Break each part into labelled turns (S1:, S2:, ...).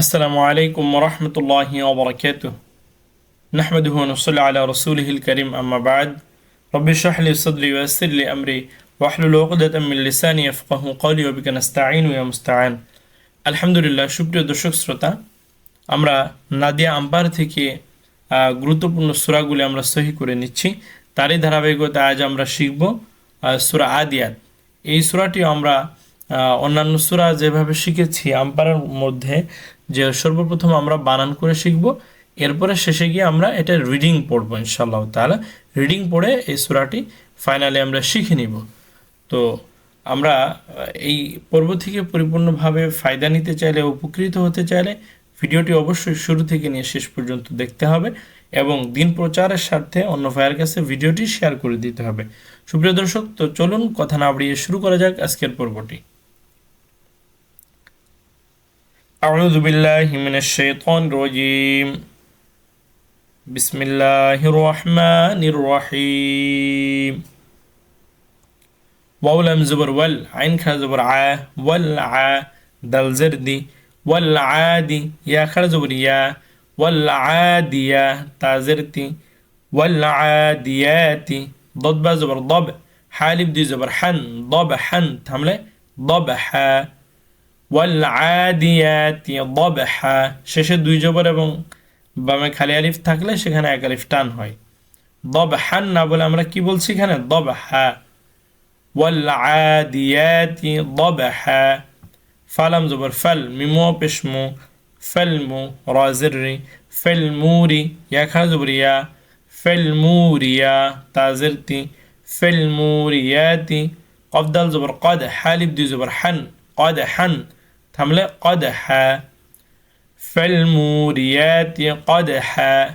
S1: আসসালামু আলাইকুম রহমতুল্লাহ ওবরাকাত নাহমদুহ নসল রসুল হিল করিম আম্মাবাদ রব্বি শাহলি সদরি ওয়াসিল্লি আমরি ওয়াহলুল ওকদাত কৌলি লিসানি ইয়াফকাহু কওলি ওয়া বিকা আলহামদুলিল্লাহ, সুপ্রিয় দর্শক শ্রোতা, আমরা নাদিয়া আম্পার থেকে গুরুত্বপূর্ণ সূরাগুলি আমরা সহি করে নিচ্ছি। তারই ধারাবাহিকতা আজ আমরা শিখব সুরা আদিয়াত। এই সূরাটিও আমরা অন্যান্য সুরা যেভাবে শিখেছি, আম্পারের মধ্যে যে সর্বপ্রথম আমরা বানান করে শিখব, এরপরে শেষে গিয়ে আমরা এটা রিডিং পড়ব ইনশাল্লাহ তাহলে রিডিং পড়ে এই সুরাটি ফাইনালি আমরা শিখে নিব। তো আমরা এই পর্ব থেকে পরিপূর্ণভাবে ফায়দা নিতে চাইলে, উপকৃত হতে চাইলে ভিডিওটি অবশ্যই শুরু থেকে নিয়ে শেষ পর্যন্ত দেখতে হবে এবং দিন প্রচারের স্বার্থে অন্য ভাইয়ের কাছে ভিডিওটি শেয়ার করে দিতে হবে। সুপ্রিয় দর্শক, তো চলুন কথা না বাড়িয়ে শুরু করা যাক আজকের পর্বটি। أعوذ بالله من الشيطان الرجيم. بسم الله الرحمن الرحيم. واو لام زبر ول عين خا زبر ع والع دال زردي والعادي يا خا زبر يا والعادية تا زرتي والعاديات ضد با زبر ضب حالب دي زبر حن ضب حن تمله ضبحا ওয়াল আদিয়াতি দবহা শেষে দুই জবর এবং বামে খালি আলিফ থাকলে সেখানে এক আলিফ টান হয়। দবহান না বলে আমরা কি বলছি এখানে? দবহা ওয়াল আদিয়াতি দবহা ফালাম জবর, ফেল, মিমো পেশমু ফেলমু রজের ফেলমুরি ইয়াখা জবর ফেলমুরিয়া তাজের তি ফেলমুরিয়াতি কবদাল জবর, কদ হালিব দুই জবর, হান। حن تملأ قدحا. فالموريات قدحا.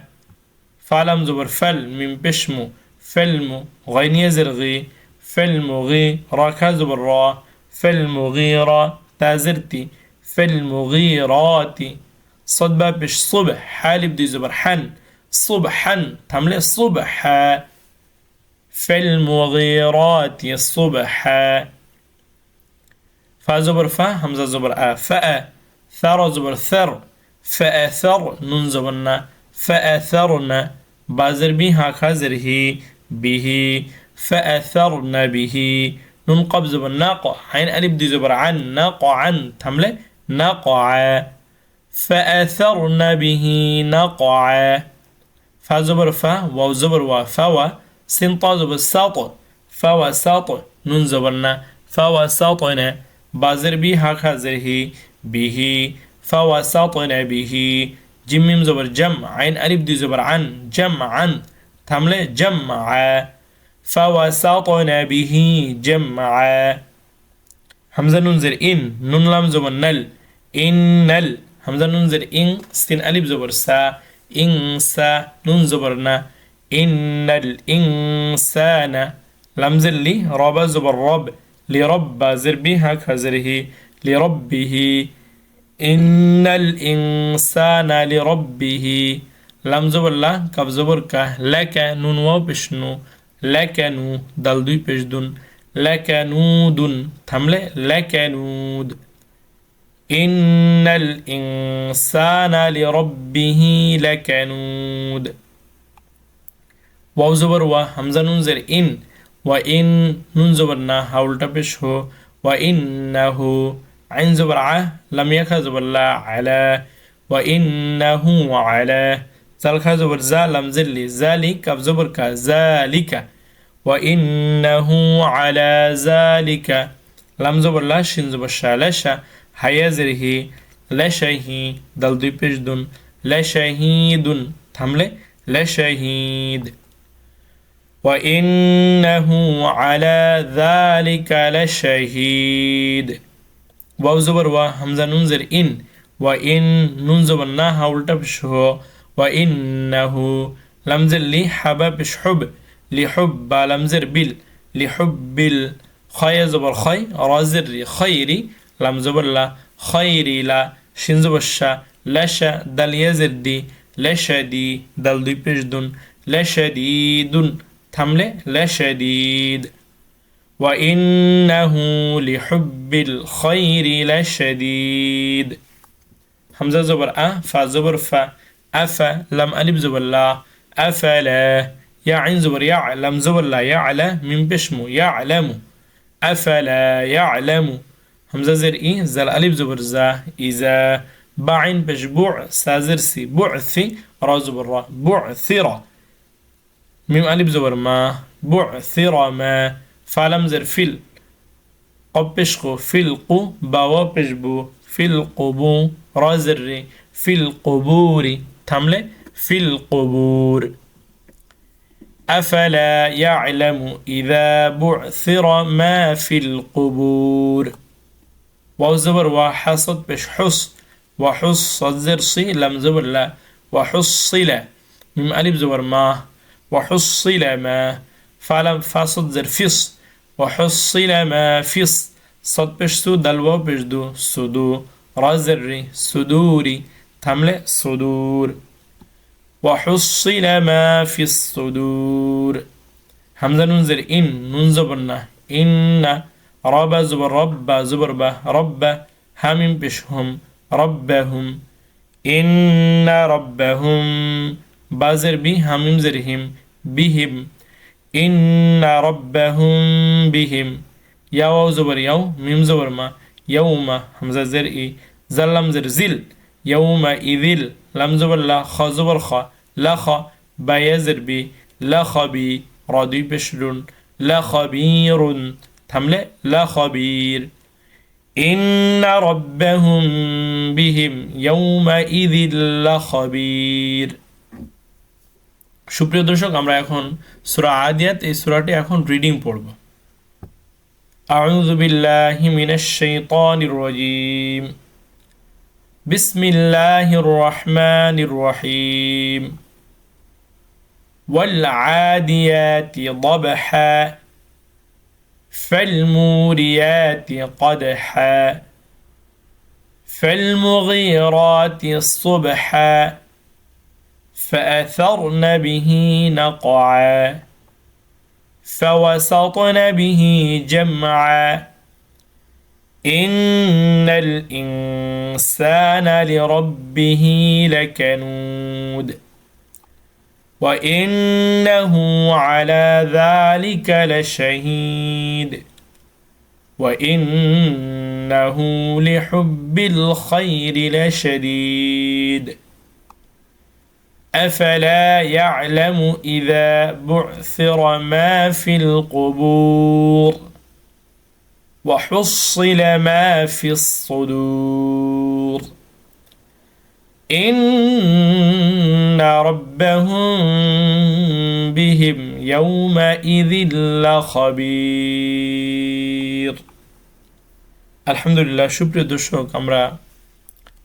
S1: فلم زبر فل من بشمو. فلمو غين يزرغي فالمغي راكا زبر را. فالمغيرة تازرتي. فالمغيرات صدبة بش صبح. حالي بدي زبر حن. صبحا. تملأ صبحا. فالمغيرات صبحا. زبر فا همزة زبر آ فأ ثر زبر ثر فأثر نون زبرنا فأثرنا بازر بها خزر هي به فأثرن به نون قب زبر ناقع عين ألف دي زبر عن ناقع عن. تملة نقع فأثرن به نقع فا زبر فا واو زبر وا فوا سين طا زبر ساط فوا ساط نون زبرنا فوا ساطنا بازر بها خزر هي به فوسطن به جيم ميم زبر جمع عين ألف دي زبر عن جمعا تملة جمع فوسطن به جمعا همزة ننزر إن نون لام زبر نل إن نل همزة ننزر إن سين ألف زبر سا إن سا نون زبرنا إن الإنسان لمزر لي رب زبر رب لرب زر بها كزره لربه إن الإنسان لربه. لم زبر لا كف زبر كه لك نون بشنو لك نو دل دوي بشدون لك نود تملة لك نود إن الإنسان لربه لكنود واو زبر و همزة ننزر إن. وإن نون زبرنا هاولتا بش هو وإنه عين زبر ع لم يكن زبر لا على وإنه على زال خا زبر زا لم زلي ذلك زبر كا ذلك وإنه على ذلك لم زبر لا شين زبر شا لشا هيا زره لشهي دل دوي پیش دون لشهيد تمله لشهيد وإنه على ذلك لشهيد واو زبر و همزة ننزر إن وإن ننزر ناها والتبشه وإنه لمزر لي حبا بش حب لحب لمزر بال لحب ال خي زبر خي رازر لي خيري لم زبر لا خيري لا شين زبر شا لشا دل يزر دي لشدي دل دوي بجدن لشديد تملي لشديد وإنه لحب الخير لشديد حمزة زبر أ فا زبر فا أفا لم ألب زبر لا أفلا يا عين زبر يعلم زبر لا يعلى من بشمو يعلم أفلا يعلم. حمزة زر إي زل ألب زبر زا إذا باعين بشبوع سازر سي بعثي را زبر را بعثرة ميم ألف زبر ما بعثر ما فعلم زر فيل قب بشقو فيلقو باوا بشبو فيلقبو را زري في القبور تملي؟ في القبور. أفلا يعلم إذا بعثر ما في القبور؟ واو زبر وحصد بش حص وحص صدر صي لم زبر لا وحصل. ميم ألف زبر ما وحصل ما فعلم فاصد زر فص وحصل ما فص صد بش سو دلوا بش دو سدو رازري سدوري تملأ صدور وحصل ما في الصدور همزة ننزل إن. ننزبنا إن رب زبر رب زبر به. رب همين بشهم. ربهم. إن ربهم. بازر بي هميم زرهم بهم إن ربهم بهم يا واو زبر يو ميم زبر ما يوم همزة زرئي زلم زر زل يوم إذل لم زبر لا خا زبر خا لا خا با يزر بي لا خبي رادي بشرون لا خبير تملأ لا خبير إن ربهم بهم يومئذ لخبير সুপ্রিয় দর্শক আমরা এখন সূরা আদিয়াত এই সূরাটি এখন রিডিং পড়ব أعوذ بالله من الشيطان الرجيم بسم الله الرحمن الرحيم والعاديات ضبحا فالموريات قدحا فالمغيرات صبحا فأثرن به نقعا فوسطن به جمعا. إن الإنسان لربه لكنود وإنه على ذلك لشهيد وإنه لحب الخير لشديد. أفلا يعلم إذا بعثر ما في القبور وحصل ما في الصدور إن ربهم بهم يومئذ لخبير আলহামদুলিল্লাহ সুপ্রিয় দর্শক আমরা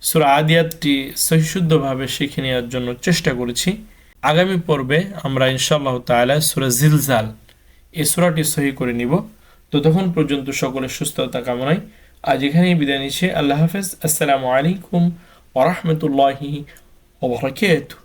S1: সুরা আদিয়াতটি সহিশুদ্ধভাবে শিখে নেওয়ার জন্য চেষ্টা করেছি। আগামী পর্বে আমরা ইনশাআল্লাহ তালা সুরা জিলজাল এই সুরাটি সহি করে নিব। তো তখন পর্যন্ত সকলের সুস্থতা কামনায় আজ এখানেই বিদায় নিচ্ছি। আল্লাহ হাফেজ। আসসালামু আলাইকুম ওরহমতুল্লাহি ওবরাকাতুহু